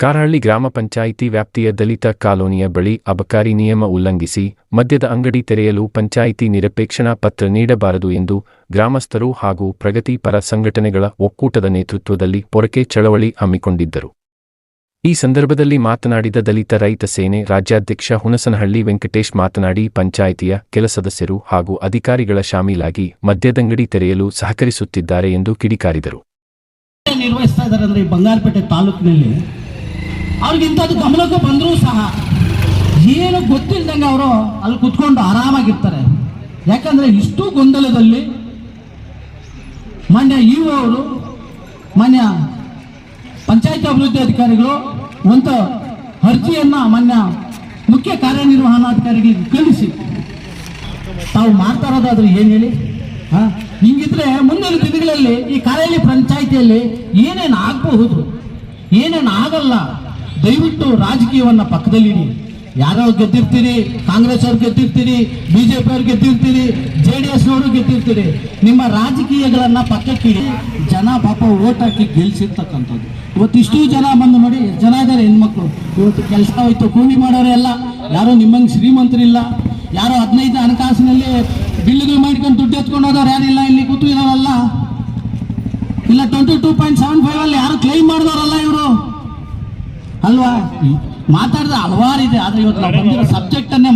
ಕಾರಹಳ್ಳಿ ಗ್ರಾಮ ಪಂಚಾಯಿತಿ ವ್ಯಾಪ್ತಿಯ ದಲಿತ ಕಾಲೋನಿಯ ಬಳಿ ಅಬಕಾರಿ ನಿಯಮ ಉಲ್ಲಂಘಿಸಿ ಮದ್ಯದ ಅಂಗಡಿ ತೆರೆಯಲು ಪಂಚಾಯಿತಿ ನಿರಪೇಕ್ಷಣಾ ಪತ್ರ ನೀಡಬಾರದು ಎಂದು ಗ್ರಾಮಸ್ಥರು ಹಾಗೂ ಪ್ರಗತಿಪರ ಸಂಘಟನೆಗಳ ಒಕ್ಕೂಟದ ನೇತೃತ್ವದಲ್ಲಿ ಪೊರಕೆ ಚಳವಳಿ ಹಮ್ಮಿಕೊಂಡಿದ್ದರು. ಈ ಸಂದರ್ಭದಲ್ಲಿ ಮಾತನಾಡಿದ ದಲಿತ ರೈತ ಸೇನೆ ರಾಜ್ಯಾಧ್ಯಕ್ಷ ಹುಣಸನಹಳ್ಳಿ ವೆಂಕಟೇಶ್ ಮಾತನಾಡಿ, ಪಂಚಾಯಿತಿಯ ಕೆಲ ಸದಸ್ಯರು ಹಾಗೂ ಅಧಿಕಾರಿಗಳ ಶಾಮೀಲಾಗಿ ಮದ್ಯದಂಗಡಿ ತೆರೆಯಲು ಸಹಕರಿಸುತ್ತಿದ್ದಾರೆ ಎಂದು ಕಿಡಿಕಾರಿದರು. ನಿರ್ವಹಿಸ್ತಾ ಇದ್ದಾರೆ ಅಂದ್ರೆ ಈ ಬಂಗಾರಪೇಟೆ ತಾಲೂಕಿನಲ್ಲಿ ಅವ್ರಿಗೆ ಇಂಥದ್ದು ಗಮನಕ್ಕೆ ಬಂದರೂ ಸಹ ಏನು ಗೊತ್ತಿಲ್ದಂಗೆ ಅವರು ಅಲ್ಲಿ ಕುತ್ಕೊಂಡು ಆರಾಮಾಗಿರ್ತಾರೆ. ಯಾಕಂದರೆ ಇಷ್ಟು ಗೊಂದಲದಲ್ಲಿ ಮಾನ್ಯ ಇ ಅವರು, ಮಾನ್ಯ ಪಂಚಾಯತ್ ಅಭಿವೃದ್ಧಿ ಅಧಿಕಾರಿಗಳು ಒಂದು ಅರ್ಜಿಯನ್ನು ಮಾನ್ಯ ಮುಖ್ಯ ಕಾರ್ಯನಿರ್ವಹಣಾಧಿಕಾರಿಗಳಿಗೆ ಕಳಿಸಿ. ತಾವು ಮಾಡ್ತಾ ಇರೋದಾದ್ರೆ ಏನು ಹೇಳಿ? ಹಾಂ? ಹಿಂಗಿದ್ರೆ ಮುಂದಿನ ದಿನಗಳಲ್ಲಿ ಈ ಕಾಲೇಲಿ ಪಂಚಾಯಿತಿಯಲ್ಲಿ ಏನೇನು ಆಗಬಹುದು, ಏನೇನು ಆಗಲ್ಲ ದಯವಿಟ್ಟು ರಾಜಕೀಯವನ್ನ ಪಕ್ಕದಲ್ಲಿ ಯಾರೋ ಗೆದ್ದಿರ್ತೀರಿ, ಕಾಂಗ್ರೆಸ್ ಅವ್ರು ಗೆದ್ದಿರ್ತೀರಿ ಬಿಜೆಪಿ ಅವ್ರು ಗೆದ್ದಿರ್ತೀರಿ ಜೆ ಡಿ ಎಸ್ ಅವರು ಗೆದ್ದಿರ್ತೀರಿ, ನಿಮ್ಮ ರಾಜಕೀಯಗಳನ್ನ ಪಕ್ಕಕ್ಕಿಡಿ. ಜನ ಪಾಪ ಓಟ್ ಹಾಕಿ ಗೆಲ್ಸಿರ್ತಕ್ಕಂಥದ್ದು. ಇವತ್ತಿಷ್ಟು ಜನ ಬಂದು ನೋಡಿ, ಜನ ಇದ್ದಾರೆ ಹೆಣ್ಮಕ್ಳು. ಇವತ್ತು ಕೆಲಸ ಹೋಯ್ತು, ಕೂಲಿ ಮಾಡೋರೆಲ್ಲ ಯಾರೋ ನಿಮ್ಮಂಗೆ ಶ್ರೀಮಂತರಿಲ್ಲ. ಯಾರೋ ಹದಿನೈದು ಹಣಕಾಸಿನಲ್ಲಿ ಬಿಲ್ಗಳು ಮಾಡ್ಕೊಂಡು ದುಡ್ಡು ಎತ್ಕೊಂಡು ಹೋದವ್ರು ಯಾರಿಲ್ಲ ಇಲ್ಲಿ ಕೂತು ಇರೋರಲ್ಲ. ಇಲ್ಲ twenty two point seven five ಅಲ್ಲಿ ಯಾರು ಕ್ಲೈಮ್ ಮಾಡಿದವರಲ್ಲ. ಅಲ್ವಾ? ಮಾತಾಡಿದ್ರೆ ಇದೆ ಆದ್ರೆ ಇವತ್ತು ನಾವು ಬಂದಿರೋ ಸಬ್ಜೆಕ್ಟ್ ಅನ್ನೇ